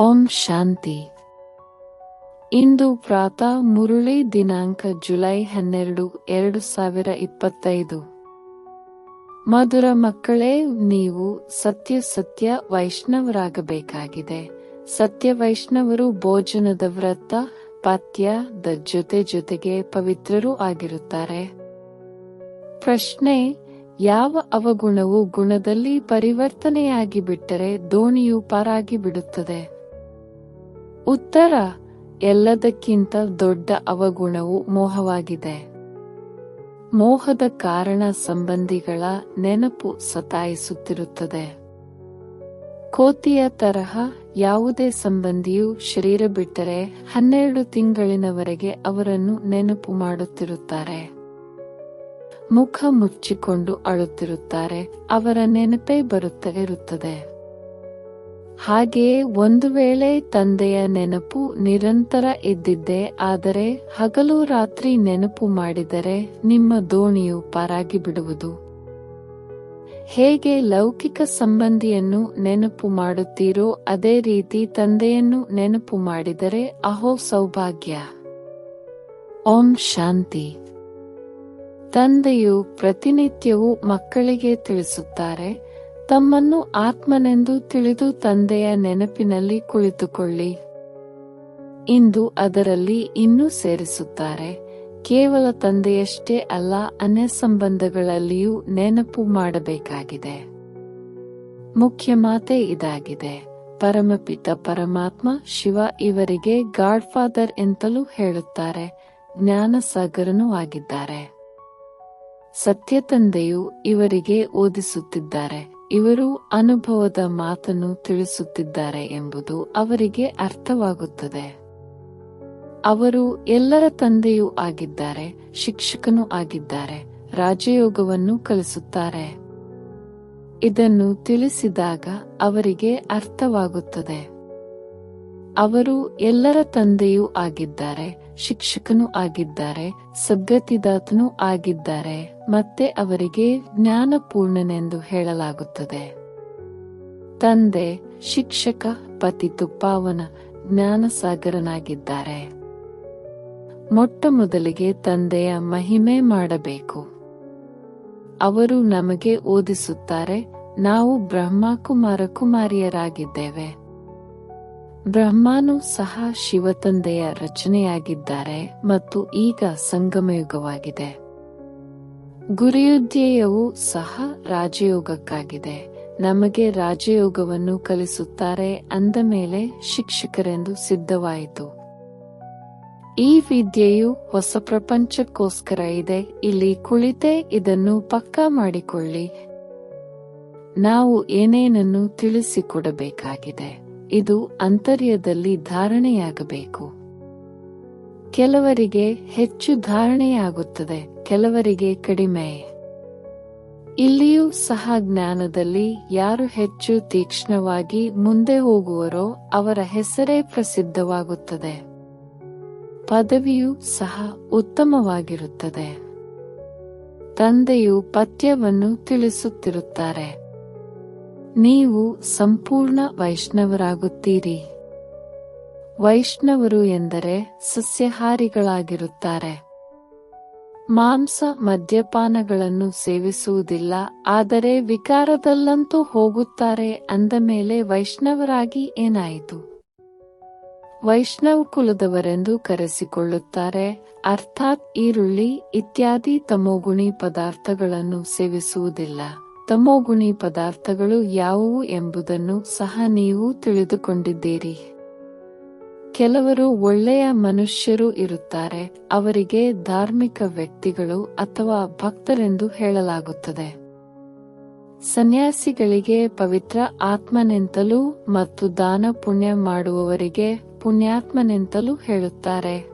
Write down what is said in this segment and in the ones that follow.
ಓಂ ಶಾಂತಿ. ಇಂದು ಪ್ರಾತಃ ಮುರುಳಿ ದಿನಾಂಕ ಜುಲೈ ಹನ್ನೆರಡು, ಎರಡು ಸಾವಿರ ಇಪ್ಪತ್ತೈದು. ಮಧುರ ಮಕ್ಕಳೇ, ನೀವು ಸತ್ಯ ಸತ್ಯ ವೈಷ್ಣವರಾಗಬೇಕಾಗಿದೆ. ಸತ್ಯ ವೈಷ್ಣವರು ಭೋಜನದ ವ್ರತ ಪಥ್ಯದ ಜೊತೆ ಜೊತೆಗೆ ಪವಿತ್ರರೂ ಆಗಿರುತ್ತಾರೆ. ಪ್ರಶ್ನೆ, ಯಾವ ಅವಗುಣವು ಗುಣದಲ್ಲಿ ಪರಿವರ್ತನೆಯಾಗಿ ಬಿಟ್ಟರೆ ದೋಣಿಯು ಪಾರಾಗಿ ಬಿಡುತ್ತದೆ ಉತ್ತರ ಎಲ್ಲದಕ್ಕಿಂತ ದೊಡ್ಡ ಅವಗುಣವು ಮೋಹವಾಗಿದೆ. ಮೋಹದ ಕಾರಣ ಸಂಬಂಧಿಗಳ ನೆನಪು ಸತಾಯಿಸುತ್ತಿರುತ್ತದೆ. ಕೋತಿಯ ತರಹ ಯಾವುದೇ ಸಂಬಂಧಿಯು ಶರೀರ ಬಿಟ್ಟರೆ ಹನ್ನೆರಡು ತಿಂಗಳಿನವರೆಗೆ ಅವರನ್ನು ನೆನಪು ಮಾಡುತ್ತಿರುತ್ತಾರೆ. ಮುಖ ಮುಚ್ಚಿಕೊಂಡು ಅಳುತ್ತಿರುತ್ತಾರೆ, ಅವರ ನೆನಪೇ ಬರುತ್ತಲೇ ಇರುತ್ತದೆ. ಹಾಗೆಯೇ ಒಂದು ವೇಳೆ ತಂದೆಯ ನೆನಪು ನಿರಂತರ ಇದ್ದಿದ್ದೆ ಆದರೆ ಹಗಲು ರಾತ್ರಿ ನೆನಪು ಮಾಡಿದರೆ ನಿಮ್ಮ ದೋಣಿಯು ಪಾರಾಗಿ ಬಿಡುವುದು ಹೇಗೆ ಲೌಕಿಕ ಸಂಬಂಧಿಯನ್ನು ನೆನಪು ಮಾಡುತ್ತೀರೋ ಅದೇ ರೀತಿ ತಂದೆಯನ್ನು ನೆನಪು ಮಾಡಿದರೆ ಅಹೋ ಸೌಭಾಗ್ಯ. ಓಂ ಶಾಂತಿ. ತಂದೆಯು ಪ್ರತಿನಿತ್ಯವೂ ಮಕ್ಕಳಿಗೆ ತಿಳಿಸುತ್ತಾರೆ ತಮ್ಮನ್ನು ಆತ್ಮನೆಂದು ತಿಳಿದು ತಂದೆಯ ನೆನಪಿನಲ್ಲಿ ಕುಳಿತುಕೊಳ್ಳಿ. ಇಂದು ಅದರಲ್ಲಿ ಇನ್ನೂ ಸೇರಿಸುತ್ತಾರೆ. ಕೇವಲ ತಂದೆಯಷ್ಟೇ ಅಲ್ಲ, ಅನ್ಯ ಸಂಬಂಧಗಳಲ್ಲಿಯೂ ನೆನಪು ಮಾಡಬೇಕಾಗಿದೆ. ಮುಖ್ಯ ಮಾತೆ ಇದಾಗಿದೆ. ಪರಮಪಿತ ಪರಮಾತ್ಮ ಶಿವ ಇವರಿಗೆ ಗಾಡ್ ಫಾದರ್ ಎಂತಲೂ ಹೇಳುತ್ತಾರೆ. ಜ್ಞಾನಸಾಗರನೂ ಆಗಿದ್ದಾರೆ. ಸತ್ಯ ತಂದೆಯು ಇವರಿಗೆ ಓದಿಸುತ್ತಿದ್ದಾರೆ. ಇವರು ಅನುಭವದ ಮಾತನ್ನು ತಿಳಿಸುತ್ತಿದ್ದಾರೆ ಎಂಬುದು ಅವರಿಗೆ ಅರ್ಥವಾಗುತ್ತದೆ. ಅವರು ಎಲ್ಲರ ತಂದೆಯೂ ಆಗಿದ್ದಾರೆ, ಶಿಕ್ಷಕನೂ ಆಗಿದ್ದಾರೆ, ರಾಜಯೋಗವನ್ನು ಕಲಿಸುತ್ತಾರೆ. ಇದನ್ನು ತಿಳಿಸಿದಾಗ ಅವರಿಗೆ ಅರ್ಥವಾಗುತ್ತದೆ. ಅವರು ಎಲ್ಲರ ತಂದೆಯೂ ಆಗಿದ್ದಾರೆ, ಶಿಕ್ಷಕನೂ ಆಗಿದ್ದಾರೆ, ಸದ್ಗತಿದಾತನೂ ಆಗಿದ್ದಾರೆ. ಮತ್ತೆ ಅವರಿಗೆ ಜ್ಞಾನಪೂರ್ಣನೆಂದು ಹೇಳಲಾಗುತ್ತದೆ. ತಂದೆ, ಶಿಕ್ಷಕ ಪತಿ ತುಪ್ಪಾವನ ಜ್ಞಾನಸಾಗರನಾಗಿದ್ದಾರೆ. ಮೊಟ್ಟ ಮೊದಲಿಗೆ ತಂದೆಯ ಮಹಿಮೆ ಮಾಡಬೇಕು. ಅವರು ನಮಗೆ ಓದಿಸುತ್ತಾರೆ, ನಾವು ಬ್ರಹ್ಮಕುಮಾರ ಕುಮಾರಿಯರಾಗಿದ್ದೇವೆ. ಬ್ರಹ್ಮನು ಸಹ ಶಿವತಂದೆಯ ರಚನೆಯಾಗಿದ್ದಾರೆ ಮತ್ತು ಈಗ ಸಂಗಮಯುಗವಾಗಿದೆ. ಗುರಿಯುಧ್ಯಯವು ಸಹ ರಾಜಯೋಗಕ್ಕಾಗಿದೆ. ನಮಗೆ ರಾಜಯೋಗವನ್ನು ಕಲಿಸುತ್ತಾರೆ ಅಂದ ಮೇಲೆ ಶಿಕ್ಷಕರೆಂದು ಸಿದ್ಧವಾಯಿತು. ಈ ವಿದ್ಯೆಯು ಹೊಸ ಪ್ರಪಂಚಕ್ಕೋಸ್ಕರ ಇದೆ. ಇಲ್ಲಿ ಕುಳಿತೇ ಇದನ್ನು ಪಕ್ಕಾ ಮಾಡಿಕೊಳ್ಳಿ. ನಾವು ಏನೇನನ್ನು ತಿಳಿಸಿಕೊಡಬೇಕಾಗಿದೆ. ಇದು ಅಂತರ್ಯದಲ್ಲಿ ಧಾರಣೆಯಾಗಬೇಕು. ಕೆಲವರಿಗೆ ಹೆಚ್ಚು ಧಾರಣೆಯಾಗುತ್ತದೆ, ಕೆಲವರಿಗೆ ಕಡಿಮೆ. ಇಲ್ಲಿಯೂ ಸಹ ಜ್ಞಾನದಲ್ಲಿ ಯಾರು ಹೆಚ್ಚು ತೀಕ್ಷ್ಣವಾಗಿ ಮುಂದೆ ಹೋಗುವರೋ ಅವರ ಹೆಸರೇ ಪ್ರಸಿದ್ಧವಾಗುತ್ತದೆ. ಪದವಿಯು ಸಹ ಉತ್ತಮವಾಗಿರುತ್ತದೆ. ತಂದೆಯು ಪಥ್ಯವನ್ನು ತಿಳಿಸುತ್ತಿರುತ್ತಾರೆ. ನೀವು ಸಂಪೂರ್ಣ ವೈಷ್ಣವರಾಗುತ್ತೀರಿ. ವೈಷ್ಣವರು ಎಂದರೆ ಸಸ್ಯಹಾರಿಗಳಾಗಿರುತ್ತಾರೆ. ಮಾಂಸ ಮದ್ಯಪಾನಗಳನ್ನು ಸೇವಿಸುವುದಿಲ್ಲ, ಆದರೆ ವಿಕಾರದಲ್ಲಂತೂ ಹೋಗುತ್ತಾರೆ ಅಂದ ಮೇಲೆ ವೈಷ್ಣವರಾಗಿ ಏನಾಯಿತು? ವೈಷ್ಣವ ಕುಲದವರೆಂದು ಕರೆಸಿಕೊಳ್ಳುತ್ತಾರೆ, ಅರ್ಥಾತ್ ಈರುಳ್ಳಿ ಇತ್ಯಾದಿ ತಮೋಗುಣಿ ಪದಾರ್ಥಗಳನ್ನು ಸೇವಿಸುವುದಿಲ್ಲ. ತಮೋಗುಣಿ ಪದಾರ್ಥಗಳು ಯಾವುವು ಎಂಬುದನ್ನು ಸಹ ನೀವು ತಿಳಿದುಕೊಂಡಿದ್ದೀರಿ. ಕೆಲವರು ಒಳ್ಳೆಯ ಮನುಷ್ಯರು ಇರುತ್ತಾರೆ, ಅವರಿಗೆ ಧಾರ್ಮಿಕ ವ್ಯಕ್ತಿಗಳು ಅಥವಾ ಭಕ್ತರೆಂದು ಹೇಳಲಾಗುತ್ತದೆ. ಸನ್ಯಾಸಿಗಳಿಗೆ ಪವಿತ್ರ ಆತ್ಮನೆಂತಲೂ ಮತ್ತು ದಾನ ಪುಣ್ಯ ಮಾಡುವವರಿಗೆ ಪುಣ್ಯಾತ್ಮನೆಂತಲೂ ಹೇಳುತ್ತಾರೆ.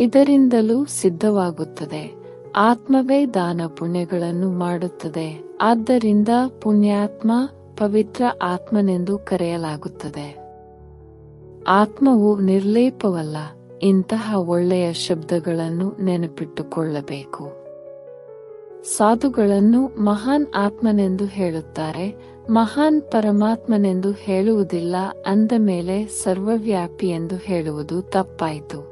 ಇದರಿಂದಲೂ ಸಿದ್ಧವಾಗುತ್ತದೆ. ಆತ್ಮವೇ ದಾನ ಪುಣ್ಯಗಳನ್ನು ಮಾಡುತ್ತದೆ. ಆದ್ದರಿಂದ ಪುಣ್ಯಾತ್ಮ ಪವಿತ್ರ ಆತ್ಮನೆಂದು ಕರೆಯಲಾಗುತ್ತದೆ. ಆತ್ಮವು ನಿರ್ಲೇಪವಲ್ಲ, ಇಂತಹ ಒಳ್ಳೆಯ ಶಬ್ದಗಳನ್ನು ನೆನಪಿಟ್ಟುಕೊಳ್ಳಬೇಕು. ಸಾಧುಗಳನ್ನು ಮಹಾನ್ ಆತ್ಮನೆಂದು ಹೇಳುತ್ತಾರೆ, ಮಹಾನ್ ಪರಮಾತ್ಮನೆಂದು ಹೇಳುವುದಿಲ್ಲ, ಅಂದ ಮೇಲೆ ಸರ್ವವ್ಯಾಪಿ ಎಂದು ಹೇಳುವುದು ತಪ್ಪಾಯಿತು.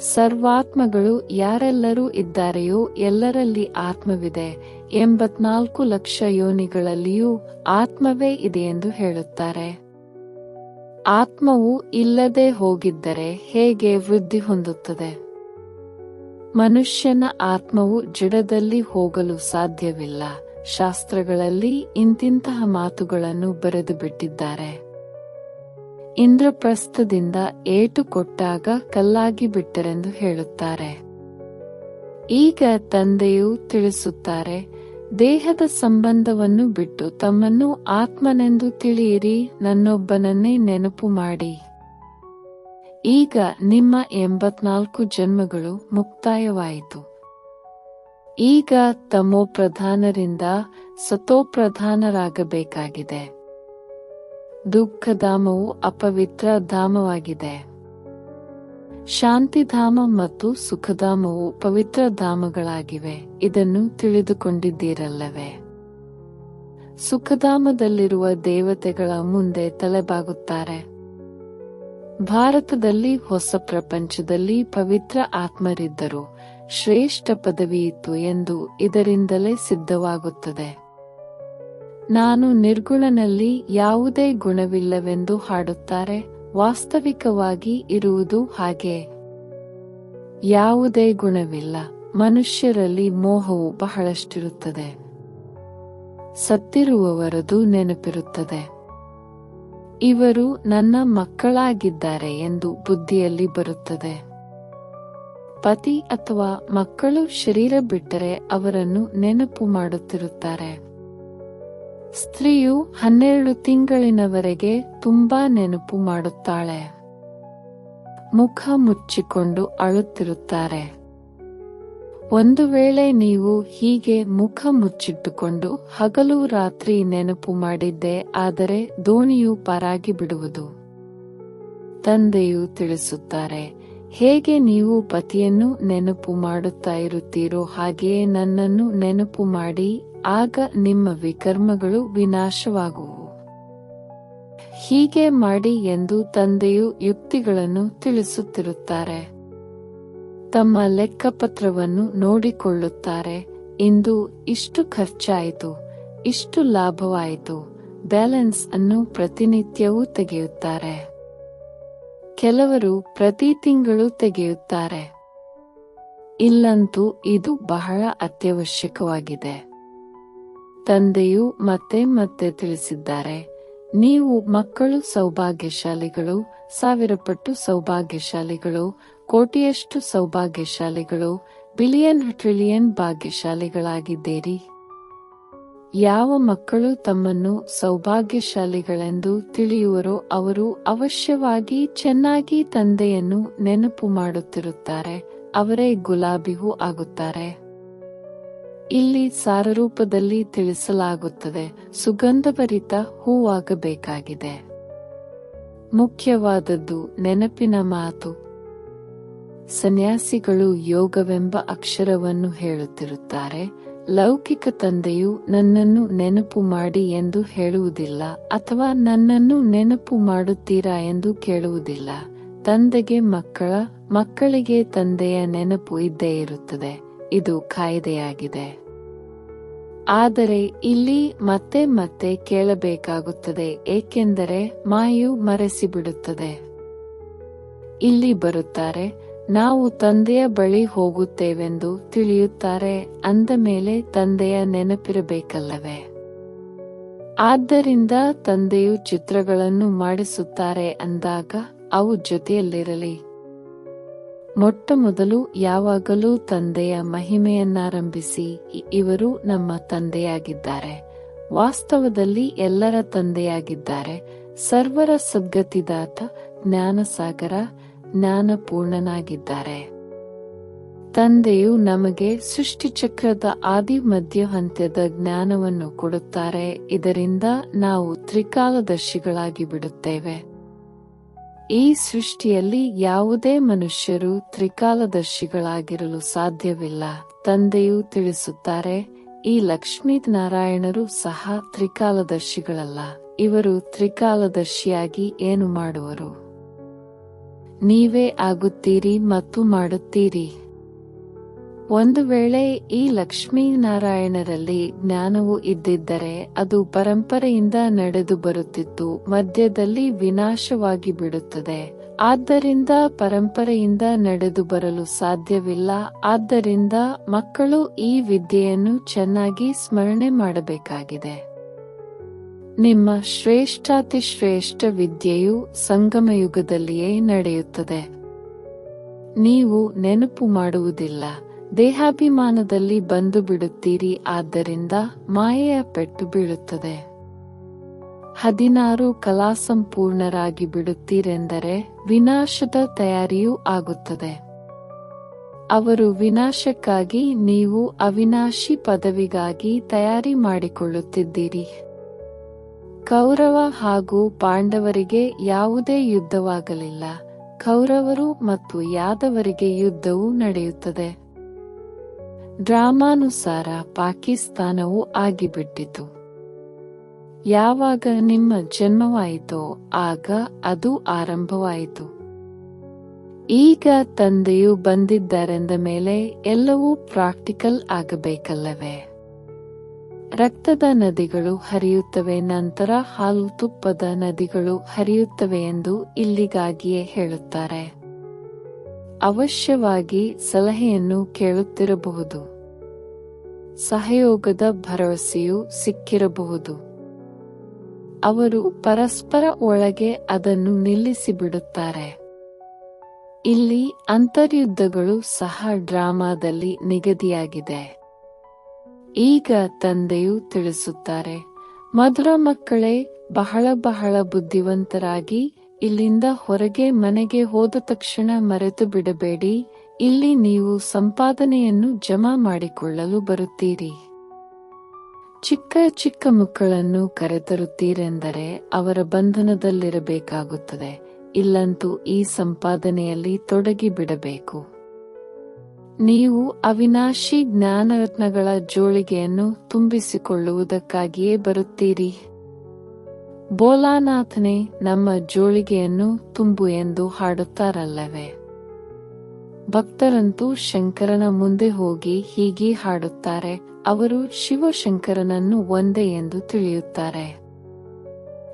ಸರ್ವಾತ್ಮಗಳು ಯಾರೆಲ್ಲರೂ ಇದ್ದಾರೆಯೋ ಎಲ್ಲರಲ್ಲಿ ಆತ್ಮವಿದೆ, ಎಂಬತ್ನಾಲ್ಕು ಲಕ್ಷ ಯೋನಿಗಳಲ್ಲಿಯೂ ಆತ್ಮವೇ ಇದೆ ಎಂದು ಹೇಳುತ್ತಾರೆ. ಆತ್ಮವು ಇಲ್ಲದೆ ಹೋಗಿದ್ದರೆ ಹೇಗೆ ವೃದ್ಧಿ ಹೊಂದುತ್ತದೆ? ಮನುಷ್ಯನ ಆತ್ಮವು ಜಡದಲ್ಲಿ ಹೋಗಲು ಸಾಧ್ಯವಿಲ್ಲ. ಶಾಸ್ತ್ರಗಳಲ್ಲಿ ಇಂತಿಂತಹ ಮಾತುಗಳನ್ನು ಬರೆದು ಬಿಟ್ಟಿದ್ದಾರೆ ಇಂದ್ರಪ್ರಸ್ಥದಿಂದ ಏಟು ಕೊಟ್ಟಾಗ ಕಲ್ಲಾಗಿ ಬಿಟ್ಟರೆಂದು ಹೇಳುತ್ತಾರೆ. ಈಗ ತಂದೆಯು ತಿಳಿಸುತ್ತಾರೆ ದೇಹದ ಸಂಬಂಧವನ್ನು ಬಿಟ್ಟು ತಮ್ಮನ್ನು ಆತ್ಮನೆಂದು ತಿಳಿಯಿರಿ, ನನ್ನೊಬ್ಬನನ್ನೇ ನೆನಪು ಮಾಡಿ. ಈಗ ನಿಮ್ಮ ಎಂಬತ್ನಾಲ್ಕು ಜನ್ಮಗಳು ಮುಕ್ತಾಯವಾಯಿತು. ಈಗ ತಮೋಪ್ರಧಾನರಿಂದ ಸತೋಪ್ರಧಾನರಾಗಬೇಕಾಗಿದೆ ದುಃಖಧಾಮವು ಅಪವಿತ್ರ ಧಾಮವಾಗಿದೆ. ಶಾಂತಿಧಾಮ ಮತ್ತು ಸುಖಧಾಮವು ಪವಿತ್ರ ಧಾಮಗಳಾಗಿವೆ. ಇದನ್ನು ತಿಳಿದುಕೊಂಡಿದ್ದೀರಲ್ಲವೇ? ಸುಖಧಾಮದಲ್ಲಿರುವ ದೇವತೆಗಳ ಮುಂದೆ ತಲೆಬಾಗುತ್ತಾರೆ. ಭಾರತದಲ್ಲಿ ಹೊಸ ಪ್ರಪಂಚದಲ್ಲಿ ಪವಿತ್ರ ಆತ್ಮರಿದ್ದರು ಶ್ರೇಷ್ಠ ಪದವಿಯಿತ್ತು ಎಂದು ಇದರಿಂದಲೇ ಸಿದ್ಧವಾಗುತ್ತದೆ. ನಾನು ನಿರ್ಗುಣನಲ್ಲಿ ಯಾವುದೇ ಗುಣವಿಲ್ಲವೆಂದು ಹಾಡುತ್ತಾರೆ. ವಾಸ್ತವಿಕವಾಗಿ ಇರುವುದು ಹಾಗೆ. ಯಾವುದೇ ಗುಣವಿಲ್ಲ. ಮನುಷ್ಯರಲ್ಲಿ ಮೋಹವು ಬಹಳಷ್ಟಿರುತ್ತದೆ. ಸತ್ತಿರುವವರದು ನೆನಪಿರುತ್ತದೆ. ಇವರು ನನ್ನ ಮಕ್ಕಳಾಗಿದ್ದಾರೆ ಎಂದು ಬುದ್ಧಿಯಲ್ಲಿ ಬರುತ್ತದೆ. ಪತಿ ಅಥವಾ ಮಕ್ಕಳು ಶರೀರ ಬಿಟ್ಟರೆ ಅವರನ್ನು ನೆನಪು ಮಾಡುತ್ತಿರುತ್ತಾರೆ. ಸ್ತ್ರೀಯು ಹನ್ನೆರಡು ತಿಂಗಳಿನವರೆಗೆ ತುಂಬಾ ನೆನಪು ಮಾಡುತ್ತಾಳೆ. ಮುಖ ಮುಚ್ಚಿಕೊಂಡು ಅಳುತ್ತಿರುತ್ತಾರೆ. ಒಂದು ವೇಳೆ ನೀವು ಹೀಗೆ ಮುಖ ಮುಚ್ಚಿಟ್ಟುಕೊಂಡು ಹಗಲು ರಾತ್ರಿ ನೆನಪು ಮಾಡಿದ್ದೆ ಆದರೆ ದೋಣಿಯು ಪರಾಗಿ ಬಿಡುವುದು. ತಂದೆಯು ತಿಳಿಸುತ್ತಾರೆ, ಹೇಗೆ ನೀವು ಪತಿಯನ್ನು ನೆನಪು ಮಾಡುತ್ತಾ ಇರುತ್ತೀರೋ ಹಾಗೆಯೇ ನನ್ನನ್ನು ನೆನಪು ಮಾಡಿ ಆಗ ನಿಮ್ಮ ವಿಕರ್ಮಗಳು ವಿನಾಶವಾಗುವು. ಹೀಗೆ ಮಾಡಿ ಎಂದು ತಂದೆಯು ಯುಕ್ತಿಗಳನ್ನು ತಿಳಿಸುತ್ತಿರುತ್ತಾರೆ. ತಮ್ಮ ಲೆಕ್ಕಪತ್ರವನ್ನು ನೋಡಿಕೊಳ್ಳುತ್ತಾರೆ. ಇಂದು ಇಷ್ಟು ಖರ್ಚಾಯಿತು, ಇಷ್ಟು ಲಾಭವಾಯಿತು, ಬ್ಯಾಲೆನ್ಸ್ ಅನ್ನು ಪ್ರತಿನಿತ್ಯವೂ ತೆಗೆಯುತ್ತಾರೆ. ಕೆಲವರು ಪ್ರತಿ ತಿಂಗಳು ತೆಗೆಯುತ್ತಾರೆ. ಇಲ್ಲಂತೂ ಇದು ಬಹಳ ಅತ್ಯವಶ್ಯಕವಾಗಿದೆ. ತಂದೆಯು ಮತ್ತೆ ಮತ್ತೆ ತಿಳಿಸಿದ್ದಾರೆ. ನೀವು ಮಕ್ಕಳು ಸೌಭಾಗ್ಯಶಾಲಿಗಳು ಸಾವಿರ ಪಟ್ಟು ಸೌಭಾಗ್ಯಶಾಲಿಗಳು, ಕೋಟಿಯಷ್ಟು ಸೌಭಾಗ್ಯಶಾಲಿಗಳು, ಬಿಲಿಯನ್ ಟ್ರಿಲಿಯನ್ ಭಾಗ್ಯಶಾಲಿಗಳಾಗಿದ್ದೀರಿ. ಯಾವ ಮಕ್ಕಳು ತಮ್ಮನ್ನು ಸೌಭಾಗ್ಯಶಾಲಿಗಳೆಂದು ತಿಳಿಯುವರೋ ಅವರು ಅವಶ್ಯವಾಗಿ ಚೆನ್ನಾಗಿ ತಂದೆಯನ್ನು ನೆನಪು ಮಾಡುತ್ತಿರುತ್ತಾರೆ, ಅವರೇ ಗುಲಾಬಿಹೂ ಆಗುತ್ತಾರೆ. ಇಲ್ಲಿ ಸಾರರೂಪದಲ್ಲಿ ತಿಳಿಸಲಾಗುತ್ತದೆ. ಸುಗಂಧಭರಿತ ಹೂವಾಗಬೇಕಾಗಿದೆ. ಮುಖ್ಯವಾದದ್ದು ನೆನಪಿನ ಮಾತು. ಸನ್ಯಾಸಿಗಳು ಯೋಗವೆಂಬ ಅಕ್ಷರವನ್ನು ಹೇಳುತ್ತಿರುತ್ತಾರೆ. ಲೌಕಿಕ ತಂದೆಯು ನನ್ನನ್ನು ನೆನಪು ಮಾಡಿ ಎಂದು ಹೇಳುವುದಿಲ್ಲ ಅಥವಾ ನನ್ನನ್ನು ನೆನಪು ಮಾಡುತ್ತೀರಾ ಎಂದು ಕೇಳುವುದಿಲ್ಲ. ತಂದೆಗೆ ಮಕ್ಕಳ, ಮಕ್ಕಳಿಗೆ ತಂದೆಯ ನೆನಪು ಇದ್ದೇ ಇರುತ್ತದೆ. ಇದು ಕಾಯ್ದೆಯಾಗಿದೆ. ಆದರೆ ಇಲ್ಲಿ ಮತ್ತೆ ಮತ್ತೆ ಕೇಳಬೇಕಾಗುತ್ತದೆ, ಏಕೆಂದರೆ ಮಾಯು ಮರೆಸಿಬಿಡುತ್ತದೆ. ಇಲ್ಲಿ ಬರುತ್ತಾರೆ, ನಾವು ತಂದೆಯ ಬಳಿ ಹೋಗುತ್ತೇವೆಂದು ತಿಳಿಯುತ್ತಾರೆ, ಅಂದ ಮೇಲೆ ತಂದೆಯ ನೆನಪಿರಬೇಕಲ್ಲವೇ? ಆದ್ದರಿಂದ ತಂದೆಯು ಚಿತ್ರಗಳನ್ನು ಮಾಡಿಸುತ್ತಾರೆ ಅಂದಾಗ, ಅವು ಜೊತೆಯಲ್ಲಿರಲಿ. ಮೊಟ್ಟ ಮೊದಲು ಯಾವಾಗಲೂ ತಂದೆಯ ಮಹಿಮೆಯನ್ನಾರಂಭಿಸಿ ಇವರು ನಮ್ಮ ತಂದೆಯಾಗಿದ್ದಾರೆ. ವಾಸ್ತವದಲ್ಲಿ ಎಲ್ಲರ ತಂದೆಯಾಗಿದ್ದಾರೆ. ಸರ್ವರ ಸದ್ಗತಿದಾತ ಜ್ಞಾನಸಾಗರ, ಜ್ಞಾನಪೂರ್ಣನಾಗಿದ್ದಾರೆ. ತಂದೆಯು ನಮಗೆ ಸೃಷ್ಟಿಚಕ್ರದ ಆದಿ ಮಧ್ಯ ಹಂತ್ಯದ ಜ್ಞಾನವನ್ನು ಕೊಡುತ್ತಾರೆ. ಇದರಿಂದ ನಾವು ತ್ರಿಕಾಲದರ್ಶಿಗಳಾಗಿ ಬಿಡುತ್ತೇವೆ. ಈ ಸೃಷ್ಟಿಯಲ್ಲಿ ಯಾವುದೇ ಮನುಷ್ಯರು ತ್ರಿಕಾಲದರ್ಶಿಗಳಾಗಿರಲು ಸಾಧ್ಯವಿಲ್ಲ. ತಂದೆಯು ತಿಳಿಸುತ್ತಾರೆ, ಈ ಲಕ್ಷ್ಮೀನಾರಾಯಣರು ಸಹ ತ್ರಿಕಾಲದರ್ಶಿಗಳಲ್ಲ. ಇವರು ತ್ರಿಕಾಲದರ್ಶಿಯಾಗಿ ಏನು ಮಾಡುವರು? ನೀವೇ ಆಗುತ್ತೀರಿ ಮತ್ತು ಮಾಡುತ್ತೀರಿ. ಒಂದು ವೇಳೆ ಈ ಲಕ್ಷ್ಮೀನಾರಾಯಣರಲ್ಲಿ ಜ್ಞಾನವು ಇದ್ದಿದ್ದರೆ ಅದು ಪರಂಪರೆಯಿಂದ ನಡೆದು ಬರುತ್ತಿತ್ತು, ಮಧ್ಯದಲ್ಲಿ ವಿನಾಶವಾಗಿ ಬಿಡುತ್ತದೆ. ಆದ್ದರಿಂದ ಪರಂಪರೆಯಿಂದ ನಡೆದು ಬರಲು ಸಾಧ್ಯವಿಲ್ಲ, ಆದ್ದರಿಂದ ಮಕ್ಕಳು ಈ ವಿದ್ಯೆಯನ್ನು ಚೆನ್ನಾಗಿ ಸ್ಮರಣೆ ಮಾಡಬೇಕಾಗಿದೆ. ನಿಮ್ಮ ಶ್ರೇಷ್ಠಾತಿ ಶ್ರೇಷ್ಠ ವಿದ್ಯೆಯು ಸಂಗಮಯುಗದಲ್ಲಿಯೇ ನಡೆಯುತ್ತದೆ. ನೀವು ನೆನಪು ಮಾಡುವುದಿಲ್ಲ. ದೇಹಾಭಿಮಾನದಲ್ಲಿ ಬಂದು ಬಿಡುತ್ತೀರಿ, ಆದ್ದರಿಂದ ಮಾಯೆಯ ಪೆಟ್ಟು ಬೀಳುತ್ತದೆ. ಹದಿನಾರು ಕಲಾ ಸಂಪೂರ್ಣರಾಗಿ ಬಿಡುತ್ತೀರೆಂದರೆ ವಿನಾಶದ ತಯಾರಿಯೂ ಆಗುತ್ತದೆ. ಅವರು ವಿನಾಶಕ್ಕಾಗಿ ನೀವು ಅವಿನಾಶಿ ಪದವಿಗಾಗಿ ತಯಾರಿ ಮಾಡಿಕೊಳ್ಳುತ್ತಿದ್ದೀರಿ. ಕೌರವ ಹಾಗೂ ಪಾಂಡವರಿಗೆ ಯಾವುದೇ ಯುದ್ಧವಾಗಲಿಲ್ಲ. ಕೌರವರು ಮತ್ತು ಯಾದವರಿಗೆ ಯುದ್ಧವೂ ನಡೆಯುತ್ತದೆ. ಡ್ರಾಮಾನುಸಾರ ಪಾಕಿಸ್ತಾನವು ಆಗಿಬಿಟ್ಟಿತು. ಯಾವಾಗ ನಿಮ್ಮ ಜನ್ಮವಾಯಿತೋ ಆಗ ಅದು ಆರಂಭವಾಯಿತು. ಈಗ ತಂದೆಯು ಬಂದಿದ್ದಾರೆಂದ ಮೇಲೆ ಎಲ್ಲವೂ ಪ್ರಾಕ್ಟಿಕಲ್ ಆಗಬೇಕಲ್ಲವೇ? ರಕ್ತದ ನದಿಗಳು ಹರಿಯುತ್ತವೆ, ನಂತರ ಹಾಲು ತುಪ್ಪದ ನದಿಗಳು ಹರಿಯುತ್ತವೆ ಎಂದು ಇಲ್ಲಿಗಾಗಿಯೇ ಹೇಳುತ್ತಾರೆ. ಅವಶ್ಯವಾಗಿ ಸಲಹೆಯನ್ನು ಕೇಳುತ್ತಿರಬಹುದು. ಸಹಯೋಗದ ಭರವಸೆಯು ಸಿಕ್ಕಿರಬಹುದು. ಅವರು ಪರಸ್ಪರ ಒಳಗೆ ಅದನ್ನು ನಿಲ್ಲಿಸಿಬಿಡುತ್ತಾರೆ. ಇಲ್ಲಿ ಅಂತರ್ಯುದ್ಧಗಳು ಸಹ ಡ್ರಾಮಾದಲ್ಲಿ ನಿಗದಿಯಾಗಿದೆ. ಈಗ ತಂದೆಯು ತಿಳಿಸುತ್ತಾರೆ, ಮಧುರ ಮಕ್ಕಳೇ, ಬಹಳ ಬಹಳ ಬುದ್ಧಿವಂತರಾಗಿ ಇಲ್ಲಿಂದ ಹೊರಗೆ ಮನೆಗೆ ಹೋದ ತಕ್ಷಣ ಮರೆತು ಬಿಡಬೇಡಿ. ಇಲ್ಲಿ ನೀವು ಸಂಪಾದನೆಯನ್ನು ಜಮಾ ಮಾಡಿಕೊಳ್ಳಲು ಬರುತ್ತೀರಿ. ಚಿಕ್ಕ ಚಿಕ್ಕ ಮಕ್ಕಳನ್ನು ಕರೆತರುತ್ತೀರೆಂದರೆ ಅವರ ಬಂಧನದಲ್ಲಿರಬೇಕಾಗುತ್ತದೆ, ಇಲ್ಲಂತೂ ಈ ಸಂಪಾದನೆಯಲ್ಲಿ ತೊಡಗಿ ಬಿಡಬೇಕು. ನೀವು ಅವಿನಾಶಿ ಜ್ಞಾನರತ್ನಗಳ ಜೋಳಿಗೆಯನ್ನು ತುಂಬಿಸಿಕೊಳ್ಳುವುದಕ್ಕಾಗಿಯೇ ಬರುತ್ತೀರಿ. ಬೋಲಾನಾಥನೇ ನಮ್ಮ ಜೋಳಿಗೆಯನ್ನು ತುಂಬು ಎಂದು ಹಾಡುತ್ತಾರಲ್ಲವೇ? ಭಕ್ತರಂತೂ ಶಂಕರನ ಮುಂದೆ ಹೋಗಿ ಹೀಗೆ ಹಾಡುತ್ತಾರೆ, ಅವರು ಶಿವಶಂಕರನನ್ನು ಒಂದೇ ಎಂದು ತಿಳಿಯುತ್ತಾರೆ.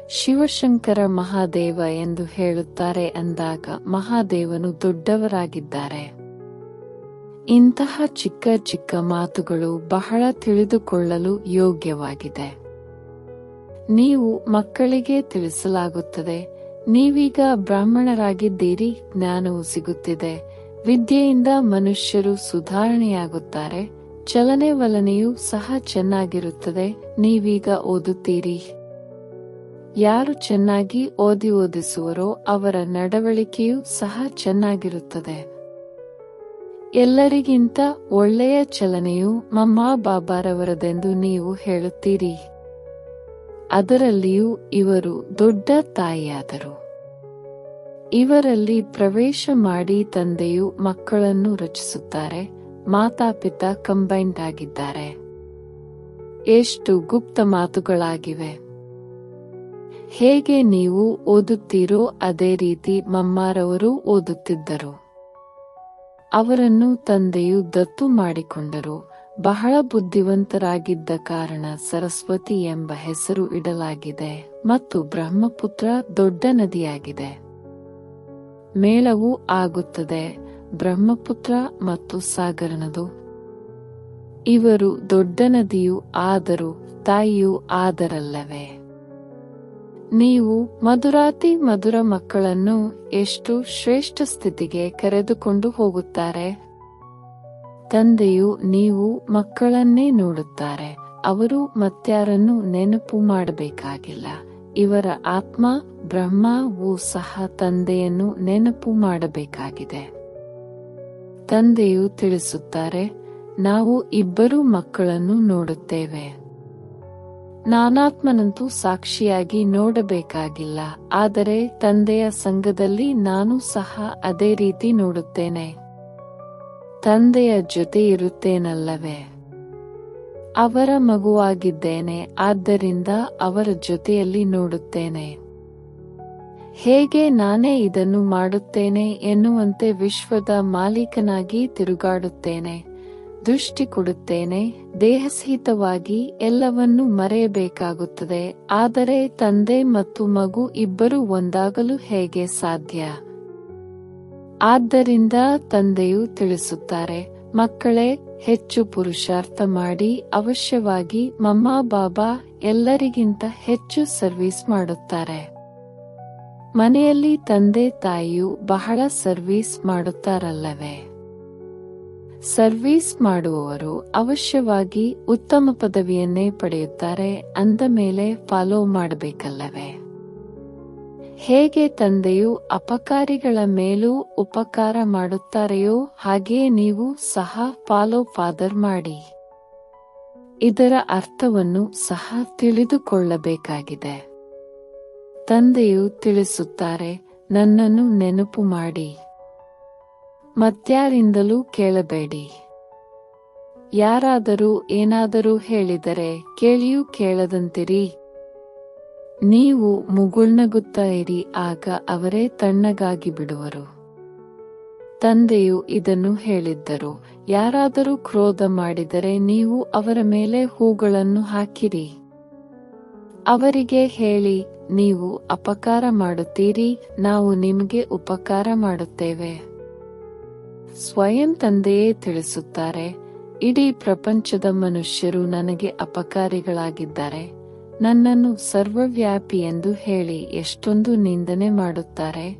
ಶಿವಶಂಕರ ಮಹಾದೇವ ಎಂದು ಹೇಳುತ್ತಾರೆ ಅಂದಾಗ ಮಹಾದೇವನು ದೊಡ್ಡವರಾಗಿದ್ದಾರೆ. ಇಂತಹ ಚಿಕ್ಕ ಚಿಕ್ಕ ಮಾತುಗಳು ಬಹಳ ತಿಳಿದುಕೊಳ್ಳಲು ಯೋಗ್ಯವಾಗಿದೆ. ನೀವು ಮಕ್ಕಳಿಗೆ ತಿಳಿಸಲಾಗುತ್ತದೆ, ನೀವೀಗ ಬ್ರಾಹ್ಮಣರಾಗಿದ್ದೀರಿ, ಜ್ಞಾನವು ಸಿಗುತ್ತಿದೆ ವಿದ್ಯೆಯಿಂದ ಮನುಷ್ಯರು ಸುಧಾರಣೆಯಾಗುತ್ತಾರೆ, ಚಲನೆ ವಲನೆಯೂ ಸಹ ಚೆನ್ನಾಗಿರುತ್ತದೆ, ನೀವೀಗ ಓದುತ್ತೀರಿ. ಯಾರು ಚೆನ್ನಾಗಿ ಓದಿ ಓದಿಸುವರೋ ಅವರ ನಡವಳಿಕೆಯೂ ಸಹ ಚೆನ್ನಾಗಿರುತ್ತದೆ. ಎಲ್ಲರಿಗಿಂತ ಒಳ್ಳೆಯ ಚಲನೆಯು ಮಮ್ಮಾ ಬಾಬಾರವರದೆಂದು ನೀವು ಹೇಳುತ್ತೀರಿ. ಅದರಲ್ಲಿಯೂ ಇವರು ದೊಡ್ಡ ತಾಯಿಯಾದರು. ಇವರಲ್ಲಿ ಪ್ರವೇಶ ಮಾಡಿ ತಂದೆಯು ಮಕ್ಕಳನ್ನು ರಚಿಸುತ್ತಾರೆ ಮಾತಾಪಿತ ಕಂಬೈಂಡ್ ಆಗಿದ್ದಾರೆ. ಎಷ್ಟು ಗುಪ್ತ ಮಾತುಗಳಾಗಿವೆ. ಹೇಗೆ ನೀವು ಓದುತ್ತೀರೋ ಅದೇ ರೀತಿ ಮಮ್ಮಾರವರು ಓದುತ್ತಿದ್ದರು. ಅವರನ್ನು ತಂದೆಯು ದತ್ತು ಮಾಡಿಕೊಂಡರು, ಬಹಳ ಬುದ್ಧಿವಂತರಾಗಿದ್ದ ಕಾರಣ ಸರಸ್ವತಿ ಎಂಬ ಹೆಸರು ಇಡಲಾಗಿದೆ ಮತ್ತು ಬ್ರಹ್ಮಪುತ್ರ ದೊಡ್ಡ ನದಿಯಾಗಿದೆ. ಮೇಳವು ಆಗುತ್ತದೆ, ಬ್ರಹ್ಮಪುತ್ರ ಮತ್ತು ಸಾಗರನದು. ಇವರು ದೊಡ್ಡ ನದಿಯು ಆದರೂ ತಾಯಿಯೂ ಆದರಲ್ಲವೇ? ನೀವು ಮಧುರಾತಿ ಮಧುರ ಮಕ್ಕಳನ್ನು ಎಷ್ಟು ಶ್ರೇಷ್ಠ ಸ್ಥಿತಿಗೆ ಕರೆದುಕೊಂಡು ಹೋಗುತ್ತಾರೆ? ತಂದೆಯು ನೀವು ಮಕ್ಕಳನ್ನೇ ನೋಡುತ್ತಾರೆ, ಅವರು ಮತ್ಯಾರನ್ನು ನೆನಪು ಮಾಡಬೇಕಾಗಿಲ್ಲ. ಇವರ ಆತ್ಮ ಬ್ರಹ್ಮವೂ ಸಹ ತಂದೆಯನ್ನು ನೆನಪು ಮಾಡಬೇಕಾಗಿದೆ. ತಂದೆಯು ತಿಳಿಸುತ್ತಾರೆ, ನಾವು ಇಬ್ಬರು ಮಕ್ಕಳನ್ನು ನೋಡುತ್ತೇವೆ. ನಾನಾತ್ಮನಂತೂ ಸಾಕ್ಷಿಯಾಗಿ ನೋಡಬೇಕಾಗಿಲ್ಲ, ಆದರೆ ತಂದೆಯ ಸಂಘದಲ್ಲಿ ನಾನು ಸಹ ಅದೇ ರೀತಿ ನೋಡುತ್ತೇನೆ. ತಂದೆಯ ಜೊತೆ ಇರುತ್ತೇನಲ್ಲವೇ? ಅವರ ಮಗುವಾಗಿದ್ದೇನೆ, ಆದ್ದರಿಂದ ಅವರ ಜೊತೆಯಲ್ಲಿ ನೋಡುತ್ತೇನೆ. ಹೇಗೆ ನಾನೇ ಇದನ್ನು ಮಾಡುತ್ತೇನೆ ಎನ್ನುವಂತೆ ವಿಶ್ವದ ಮಾಲೀಕನಾಗಿ ತಿರುಗಾಡುತ್ತೇನೆ, ದೃಷ್ಟಿ ಕೊಡುತ್ತೇನೆ, ದೇಹಸಹಿತವಾಗಿ ಎಲ್ಲವನ್ನೂ ಮರೆಯಬೇಕಾಗುತ್ತದೆ, ಆದರೆ ತಂದೆ ಮತ್ತು ಮಗು ಇಬ್ಬರು ಒಂದಾಗಲು ಹೇಗೆ ಸಾಧ್ಯ? ಆದ್ದರಿಂದ ತಂದೆಯು ತಿಳಿಸುತ್ತಾರೆ, ಮಕ್ಕಳೇ ಹೆಚ್ಚು ಪುರುಷಾರ್ಥ ಮಾಡಿ ಅವಶ್ಯವಾಗಿ ಮಮ್ಮ, ಬಾಬಾ ಎಲ್ಲರಿಗಿಂತ ಹೆಚ್ಚು ಸರ್ವಿಸ್ ಮಾಡುತ್ತಾರೆ. ಮನೆಯಲ್ಲಿ ತಂದೆ, ತಾಯಿಯು ಬಹಳ ಸರ್ವಿಸ್ ಮಾಡುತ್ತಾರಲ್ಲವೇ? ಸರ್ವಿಸ್ ಮಾಡುವವರು ಅವಶ್ಯವಾಗಿ ಉತ್ತಮ ಪದವಿಯನ್ನೇ ಪಡೆಯುತ್ತಾರೆ, ಅಂದ ಮೇಲೆ ಫಾಲೋ ಮಾಡಬೇಕಲ್ಲವೇ? ಹೇಗೆ ತಂದೆಯು ಅಪಕಾರಿಗಳ ಮೇಲೂ ಉಪಕಾರ ಮಾಡುತ್ತಾರೆಯೋ ಹಾಗೆಯೇ ನೀವು ಸಹ ಫಾಲೋ ಫಾದರ್ ಮಾಡಿ. ಇದರ ಅರ್ಥವನ್ನು ಸಹ ತಿಳಿದುಕೊಳ್ಳಬೇಕಾಗಿದೆ. ತಂದೆಯು ತಿಳಿಸುತ್ತಾರೆ, ನನ್ನನ್ನು ನೆನಪು ಮಾಡಿ. ಮತ್ಯಾರಿಂದಲೂ ಕೇಳಬೇಡಿ. ಯಾರಾದರೂ ಏನಾದರೂ ಹೇಳಿದರೆ ಕೇಳಿಯೂ ಕೇಳದಂತಿರಿ. ನೀವು ಮುಗುಳ್ನಗುತ್ತಾ ಇರಿ, ಆಗ ಅವರೇ ತಣ್ಣಗಾಗಿ ಬಿಡುವರು. ತಂದೆಯು ಇದನ್ನು ಹೇಳಿದ್ದರು, ಯಾರಾದರೂ ಕ್ರೋಧ ಮಾಡಿದರೆ ನೀವು ಅವರ ಮೇಲೆ ಹೂಗಳನ್ನು ಹಾಕಿರಿ. ಅವರಿಗೆ ಹೇಳಿ, ನೀವು ಅಪಕಾರ ಮಾಡುತ್ತೀರಿ, ನಾವು ನಿಮಗೆ ಉಪಕಾರ ಮಾಡುತ್ತೇವೆ. ಸ್ವಯಂ ತಂದೆಯೇ ತಿಳಿಸುತ್ತಾರೆ, ಇಡೀ ಪ್ರಪಂಚದ ಮನುಷ್ಯರು ನನಗೆ ಅಪಕಾರಿಗಳಾಗಿದ್ದಾರೆ. ನನ್ನನ್ನು ಸರ್ವವ್ಯಾಪಿ ಎಂದು ಹೇಳಿ ಎಷ್ಟೊಂದು ನಿಂದನೆ ಮಾಡುತ್ತಾರೆ.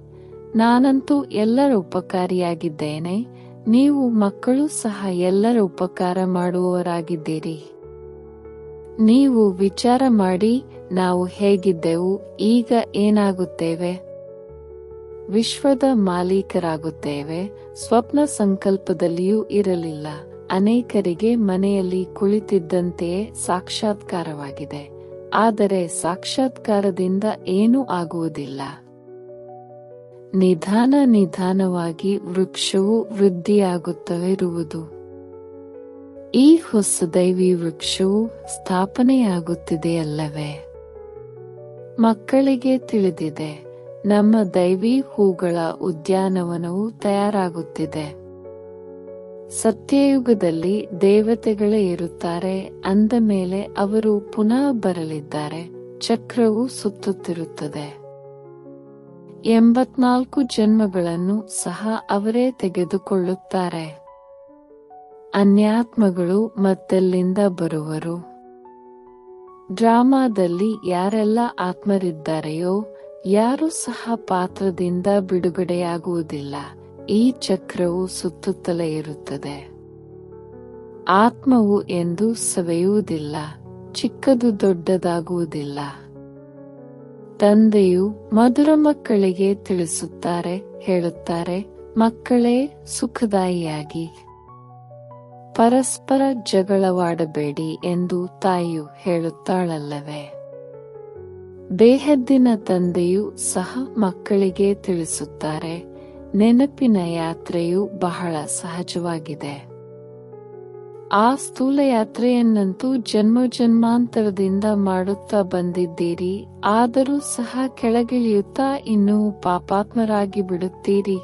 ನಾನಂತೂ ಎಲ್ಲರ ಉಪಕಾರಿಯಾಗಿದ್ದೇನೆ. ನೀವು ಮಕ್ಕಳು ಸಹ ಎಲ್ಲರ ಉಪಕಾರ ಮಾಡುವವರಾಗಿದ್ದೀರಿ. ನೀವು ವಿಚಾರ ಮಾಡಿ, ನಾವು ಹೇಗಿದ್ದೆವು, ಈಗ ಏನಾಗುತ್ತೇವೆ? ವಿಶ್ವದ ಮಾಲೀಕರಾಗುತ್ತೇವೆ. ಸ್ವಪ್ನ ಸಂಕಲ್ಪದಲ್ಲಿಯೂ ಇರಲಿಲ್ಲ. ಅನೇಕರಿಗೆ ಮನೆಯಲ್ಲಿ ಕುಳಿತಿದ್ದಂತೆಯೇ ಸಾಕ್ಷಾತ್ಕಾರವಾಗಿದೆ. ಆದರೆ ಸಾಕ್ಷಾತ್ಕಾರದಿಂದ ಏನೂ ಆಗುವುದಿಲ್ಲ. ನಿಧಾನ ನಿಧಾನವಾಗಿ ವೃಕ್ಷವು ವೃದ್ಧಿಯಾಗುತ್ತವಿರುವುದು. ಈ ಹೊಸದೈವಿ ವೃಕ್ಷವು ಸ್ಥಾಪನೆಯಾಗುತ್ತಿದೆಯಲ್ಲವೇ? ಮಕ್ಕಳಿಗೆ ತಿಳಿದಿದೆ, ನಮ್ಮ ದೈವಿ ಹೂಗಳ ಉದ್ಯಾನವನವು ತಯಾರಾಗುತ್ತಿದೆ. ಸತ್ಯಯುಗದಲ್ಲಿ ದೇವತೆಗಳೇ ಇರುತ್ತಾರೆ ಅಂದ ಮೇಲೆ ಅವರು ಪುನಃ ಬರಲಿದ್ದಾರೆ. ಚಕ್ರವು ಸುತ್ತುತ್ತಿರುತ್ತದೆ. ಎಂಬತ್ನಾಲ್ಕು ಜನ್ಮಗಳನ್ನು ಸಹ ಅವರೇ ತೆಗೆದುಕೊಳ್ಳುತ್ತಾರೆ. ಅನ್ಯಾತ್ಮಗಳು ಮತ್ತೆಲ್ಲಿಂದ ಬರುವರು? ಡ್ರಾಮಾದಲ್ಲಿ ಯಾರೆಲ್ಲ ಆತ್ಮರಿದ್ದಾರೆಯೋ, ಯಾರು ಸಹ ಪಾತ್ರದಿಂದ ಬಿಡುಗಡೆಯಾಗುವುದಿಲ್ಲ. ಈ ಚಕ್ರವು ಸುತ್ತುತ್ತಲೇ ಇರುತ್ತದೆ. ಆತ್ಮವು ಎಂದು ಸವೆಯುವುದಿಲ್ಲ, ಚಿಕ್ಕದು ದೊಡ್ಡದಾಗುವುದಿಲ್ಲ. ತಂದೆಯು ಮಧುರ ಮಕ್ಕಳಿಗೆ ತಿಳಿಸುತ್ತಾರೆ, ಹೇಳುತ್ತಾರೆ, ಮಕ್ಕಳೇ, ಸುಖದಾಯಿಯಾಗಿ. ಪರಸ್ಪರ ಜಗಳವಾಡಬೇಡಿ ಎಂದು ತಾಯಿಯು ಹೇಳುತ್ತಾಳಲ್ಲವೇ? ಬೇಹದ್ದಿನ ತಂದೆಯು ಸಹ ಮಕ್ಕಳಿಗೆ ತಿಳಿಸುತ್ತಾರೆ ನೆನಪಿನ ಯಾತ್ರೆಯು ಬಹಳ ಸಹಜವಾಗಿದೆ. ಆ ಸ್ಥೂಲ ಯಾತ್ರೆಯನ್ನಂತೂ ಜನ್ಮ ಜನ್ಮಾಂತರದಿಂದ ಮಾಡುತ್ತಾ ಬಂದಿದ್ದೀರಿ, ಆದರೂ ಸಹ ಕೆಳಗಿಳಿಯುತ್ತಾ ಇನ್ನೂ ಪಾಪಾತ್ಮರಾಗಿ ಬಿಡುತ್ತೀರಿ.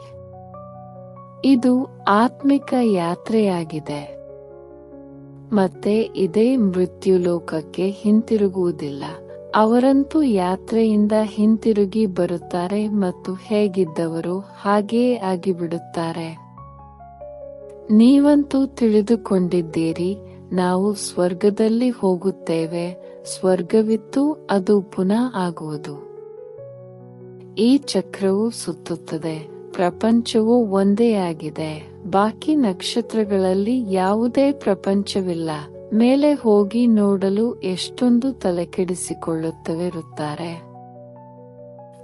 ಇದು ಆತ್ಮಿಕ ಯಾತ್ರೆಯಾಗಿದೆ. ಮತ್ತೆ ಇದೇ ಮೃತ್ಯು ಲೋಕಕ್ಕೆ ಹಿಂತಿರುಗುವುದಿಲ್ಲ. ಅವರಂತೂ ಯಾತ್ರೆಯಿಂದ ಹಿಂತಿರುಗಿ ಬರುತ್ತಾರೆ ಮತ್ತು ಹೇಗಿದ್ದವರು ಹಾಗೆಯೇ ಆಗಿಬಿಡುತ್ತಾರೆ. ನೀವಂತೂ ತಿಳಿದುಕೊಂಡಿದ್ದೀರಿ, ನಾವು ಸ್ವರ್ಗದಲ್ಲಿ ಹೋಗುತ್ತೇವೆ, ಸ್ವರ್ಗವಿತ್ತು ಅದು ಪುನಃ ಆಗುವುದು. ಈ ಚಕ್ರವು ಸುತ್ತುತ್ತದೆ, ಪ್ರಪಂಚವು ಒಂದೇ ಆಗಿದೆ, ಬಾಕಿ ನಕ್ಷತ್ರಗಳಲ್ಲಿ ಯಾವುದೇ ಪ್ರಪಂಚವಿಲ್ಲ. ಮೇಲೆ ಹೋಗಿ ನೋಡಲು ಎಷ್ಟೊಂದು ತಲೆಕೆಡಿಸಿಕೊಳ್ಳುತ್ತವಿರುತ್ತಾರೆ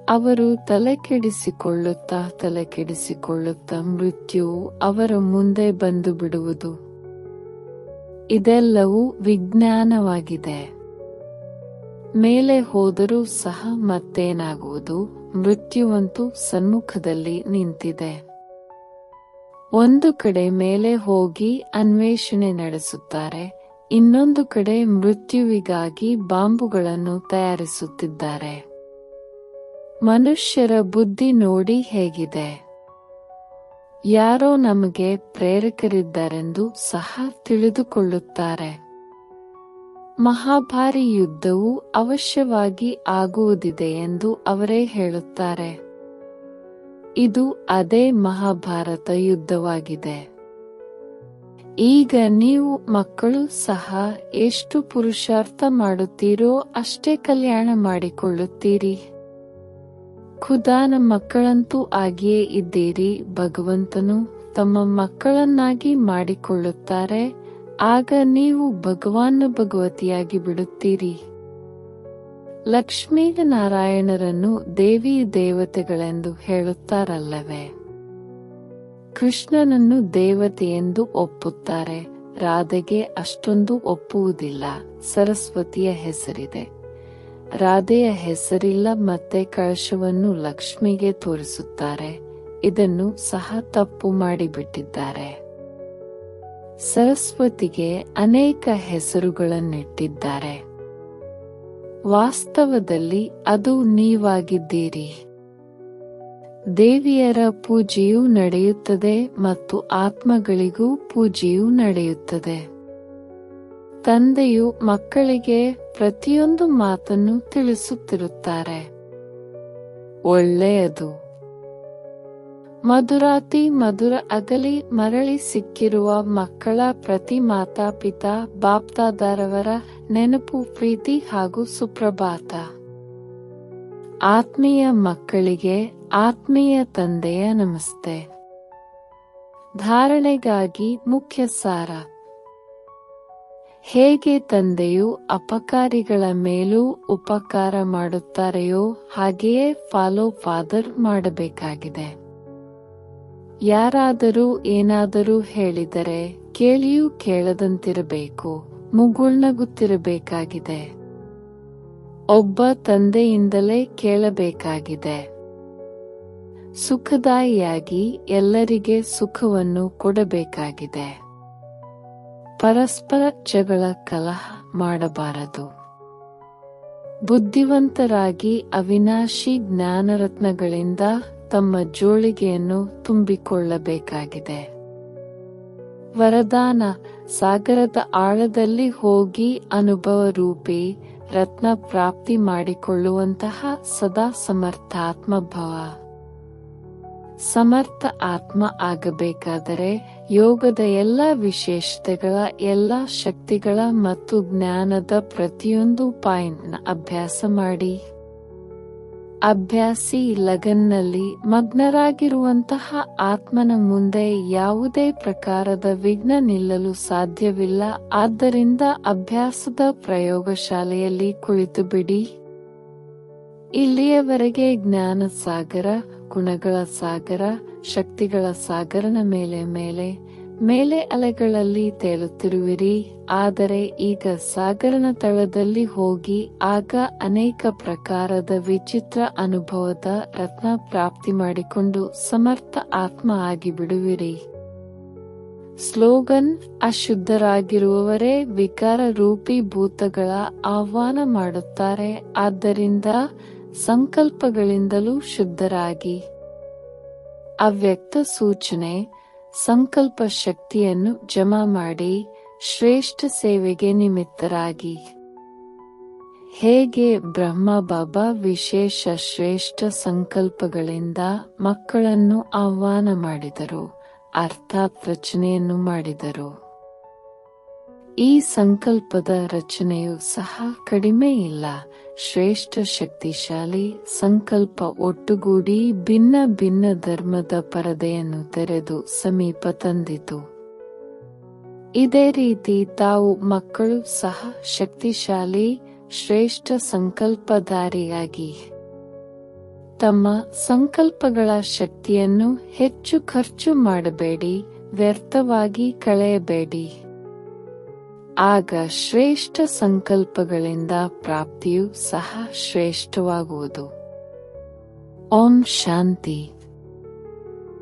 ಅವರು ತಲೆಕೆಡಿಸಿಕೊಳ್ಳುತ್ತಾ ತಲೆಕೆಡಿಸಿಕೊಳ್ಳುತ್ತಾ ಮೃತ್ಯುವು ಅವರ ಮುಂದೆ ಬಂದು ಬಿಡುವುದು. ಇದೆಲ್ಲವೂ ವಿಜ್ಞಾನವಾಗಿದೆ. ಮೇಲೆ ಹೋದರೂ ಸಹ ಮತ್ತೇನಾಗುವುದು? ಮೃತ್ಯುವಂತೂ ಸನ್ಮುಖದಲ್ಲಿ ನಿಂತಿದೆ. ಒಂದು ಕಡೆ ಮೇಲೆ ಹೋಗಿ ಅನ್ವೇಷಣೆ ನಡೆಸುತ್ತಾರೆ. ಇನ್ನೊಂದು ಕಡೆ ಮೃತ್ಯುವಿಗಾಗಿ ಬಾಂಬುಗಳನ್ನು ತಯಾರಿಸುತ್ತಿದ್ದಾರೆ. ಮನುಷ್ಯರ ಬುದ್ಧಿ ನೋಡಿ ಹೇಗಿದೆ. ಯಾರೋ ನಮಗೆ ಪ್ರೇರಕರಿದ್ದಾರೆಂದು ಸಹ ತಿಳಿದುಕೊಳ್ಳುತ್ತಾರೆ. ಮಹಾಭಾರಿ ಯುದ್ಧವು ಅವಶ್ಯವಾಗಿ ಆಗುವುದಿದೆ ಎಂದು ಅವರೇ ಹೇಳುತ್ತಾರೆ. ಇದು ಅದೇ ಮಹಾಭಾರತ ಯುದ್ಧವಾಗಿದೆ. ಈಗ ನೀವು ಮಕ್ಕಳು ಸಹ ಎಷ್ಟು ಪುರುಷಾರ್ಥ ಮಾಡುತ್ತೀರೋ ಅಷ್ಟೇ ಕಲ್ಯಾಣ ಮಾಡಿಕೊಳ್ಳುತ್ತೀರಿ. ಖುದಾನ ಮಕ್ಕಳಂತೂ ಆಗಿಯೇ ಇದ್ದೀರಿ, ಭಗವಂತನು ತಮ್ಮ ಮಕ್ಕಳನ್ನಾಗಿ ಮಾಡಿಕೊಳ್ಳುತ್ತಾರೆ, ಆಗ ನೀವು ಭಗವಾನ್ ಭಗವತಿಯಾಗಿ ಬಿಡುತ್ತೀರಿ. ಲಕ್ಷ್ಮೀ ನಾರಾಯಣರನ್ನು ದೇವಿ ದೇವತೆಗಳೆಂದು ಹೇಳುತ್ತಾರಲ್ಲವೇ. ಕೃಷ್ಣನನ್ನು ದೇವತೆ ಎಂದು ಒಪ್ಪುತ್ತಾರೆ. ರಾಧೆಗೆ ಅಷ್ಟೊಂದು ಒಪ್ಪುವುದಿಲ್ಲ. ಸರಸ್ವತಿಯ ಹೆಸರಿದೆ. ರಾಧೆಯ ಹೆಸರಿಲ್ಲ ಮತ್ತೆ ಕಳಶವನ್ನು ಲಕ್ಷ್ಮಿಗೆ ತೋರಿಸುತ್ತಾರೆ. ಇದನ್ನು ಸಹ ತಪ್ಪು ಮಾಡಿಬಿಟ್ಟಿದ್ದಾರೆ. ಸರಸ್ವತಿಗೆ ಅನೇಕ ಹೆಸರುಗಳನ್ನಿಟ್ಟಿದ್ದಾರೆ. ವಾಸ್ತವದಲ್ಲಿ ಅದು ನೀವಾಗಿದ್ದೀರಿ. ದೇವಿಯರ ಪೂಜೆಯು ನಡೆಯುತ್ತದೆ ಮತ್ತು ಆತ್ಮಗಳಿಗೂ ಪೂಜೆಯೂ ನಡೆಯುತ್ತದೆ. ತಂದೆಯು ಮಕ್ಕಳಿಗೆ ಪ್ರತಿಯೊಂದು ಮಾತನ್ನು ತಿಳಿಸುತ್ತಿರುತ್ತಾರೆ. ಒಳ್ಳೆಯದು. ಮಧುರಾತಿ ಮಧುರ ಅಗಲಿ ಮರಳಿ ಸಿಕ್ಕಿರುವ ಮಕ್ಕಳ ಪ್ರತಿ ಮಾತಾಪಿತಾ ಬಾಪ್ತಾದಾರವರ ನೆನಪು, ಪ್ರೀತಿ ಹಾಗೂ ಸುಪ್ರಭಾತ. ಆತ್ಮೀಯ ಮಕ್ಕಳಿಗೆ ಆತ್ಮೀಯ ತಂದೆಯ ನಮಸ್ತೆ. ಧಾರಣೆಗಾಗಿ ಮುಖ್ಯ ಸಾರ. ಹೇಗೆ ತಂದೆಯು ಅಪಕಾರಿಗಳ ಮೇಲೂ ಉಪಕಾರ ಮಾಡುತ್ತಾರೆಯೋ ಹಾಗೆಯೇ ಫಾಲೋ ಫಾದರ್ ಮಾಡಬೇಕಾಗಿದೆ. ಯಾರಾದರೂ ಏನಾದರೂ ಹೇಳಿದರೆ ಕೇಳಿಯೂ ಕೇಳದಂತಿರಬೇಕು, ಮುಗುಳ್ನಗುತ್ತಿರಬೇಕಾಗಿದೆ. ಒಬ್ಬ ತಂದೆಯಿಂದಲೇ ಕೇಳಬೇಕಾಗಿದೆ. ಸುಖದಾಯಿಯಾಗಿ ಎಲ್ಲರಿಗೆ ಸುಖವನ್ನು ಕೊಡಬೇಕಾಗಿದೆ. ಪರಸ್ಪರ ಜಗಳ ಕಲಹ ಮಾಡಬಾರದು. ಬುದ್ಧಿವಂತರಾಗಿ ಅವಿನಾಶಿ ಜ್ಞಾನರತ್ನಗಳಿಂದ ತಮ್ಮ ಜೋಳಿಗೆಯನ್ನು ತುಂಬಿಕೊಳ್ಳಬೇಕಾಗಿದೆ. ವರದಾನ, ಸಾಗರದ ಆಳದಲ್ಲಿ ಹೋಗಿ ಅನುಭವ ರೂಪಿ ರತ್ನ ಪ್ರಾಪ್ತಿ ಮಾಡಿಕೊಳ್ಳುವಂತಹ ಸದಾ ಸಮರ್ಥಾತ್ಮಭವ ಸಮರ್ಥ ಆತ್ಮ ಆಗಬೇಕಾದರೆ ಯೋಗದ ಎಲ್ಲ ವಿಶೇಷತೆಗಳ, ಎಲ್ಲ ಶಕ್ತಿಗಳ ಮತ್ತು ಜ್ಞಾನದ ಪ್ರತಿಯೊಂದು ಪಾಯಿಂಟ್ನ ಅಭ್ಯಾಸ ಮಾಡಿ. ಅಭ್ಯಾಸಿ ಲಗನ್ನಲ್ಲಿ ಮಗ್ನರಾಗಿರುವಂತಹ ಆತ್ಮನ ಮುಂದೆ ಯಾವುದೇ ಪ್ರಕಾರದ ವಿಘ್ನ ನಿಲ್ಲಲು ಸಾಧ್ಯವಿಲ್ಲ. ಆದ್ದರಿಂದ ಅಭ್ಯಾಸದ ಪ್ರಯೋಗಶಾಲೆಯಲ್ಲಿ ಕುಳಿತು ಬಿಡಿ ಇಲ್ಲಿಯವರೆಗೆ ಜ್ಞಾನ ಸಾಗರ, ಗುಣಗಳ ಸಾಗರ, ಶಕ್ತಿಗಳ ಸಾಗರನ ಮೇಲೆ ಮೇಲೆ ಮೇಲೆ ಅಲೆಗಳಲ್ಲಿ ತೇಲುತ್ತಿರುವಿರಿ, ಆದರೆ ಈಗ ಸಾಗರನ ತಳದಲ್ಲಿ ಹೋಗಿ ಆಗ ಅನೇಕ ಪ್ರಕಾರದ ವಿಚಿತ್ರ ಅನುಭವದ ರತ್ನ ಪ್ರಾಪ್ತಿ ಮಾಡಿಕೊಂಡು ಸಮರ್ಥ ಆತ್ಮ ಆಗಿಬಿಡುವಿರಿ. ಸ್ಲೋಗನ್, ಅಶುದ್ಧರಾಗಿರುವವರೇ ವಿಕಾರ ರೂಪಿ ಭೂತಗಳ ಆಹ್ವಾನ ಮಾಡುತ್ತಾರೆ, ಆದ್ದರಿಂದ ಸಂಕಲ್ಪಗಳಿಂದಲೂ ಶುದ್ಧರಾಗಿ. ಅವ್ಯಕ್ತ ಸೂಚನೆ ಸಂಕಲ್ಪ ಶಕ್ತಿಯನ್ನು ಜಮಾ ಮಾಡಿ ಶ್ರೇಷ್ಠ ಸೇವೆಗೆ ನಿಮಿತ್ತರಾಗಿ. ಹೇಗೆ ಬ್ರಹ್ಮ ಬಾಬಾ ವಿಶೇಷ ಶ್ರೇಷ್ಠ ಸಂಕಲ್ಪಗಳಿಂದ ಮಕ್ಕಳನ್ನು ಆಹ್ವಾನ ಮಾಡಿದರು, ಅರ್ಥಾತ್ ರಚನೆಯನ್ನು ಮಾಡಿದರು. ಈ ಸಂಕಲ್ಪದ ರಚನೆಯು ಸಹ ಕಡಿಮೆ ಇಲ್ಲ. ಶ್ರೇಷ್ಠ ಶಕ್ತಿಶಾಲಿ, ಸಂಕಲ್ಪ ಒಟ್ಟುಗೂಡಿ ಭಿನ್ನ ಭಿನ್ನ ಧರ್ಮದ ಪರದೆಯನ್ನು ತೆರೆದು ಸಮೀಪ ತಂದಿತು. ಇದೇ ರೀತಿ ತಾವು ಮಕ್ಕಳು ಸಹ ಶಕ್ತಿಶಾಲಿ, ಶ್ರೇಷ್ಠ ಸಂಕಲ್ಪಧಾರಿಯಾಗಿ. ತಮ್ಮ ಸಂಕಲ್ಪಗಳ ಶಕ್ತಿಯನ್ನು ಹೆಚ್ಚು ಖರ್ಚು ಮಾಡಬೇಡಿ, ವ್ಯರ್ಥವಾಗಿ ಕಳೆಯಬೇಡಿ. ಆಗ ಶ್ರೇಷ್ಠ ಸಂಕಲ್ಪಗಳಿಂದ ಪ್ರಾಪ್ತಿಯು ಸಹ ಶ್ರೇಷ್ಠವಾಗುವುದು. ಓಂ ಶಾಂತಿ.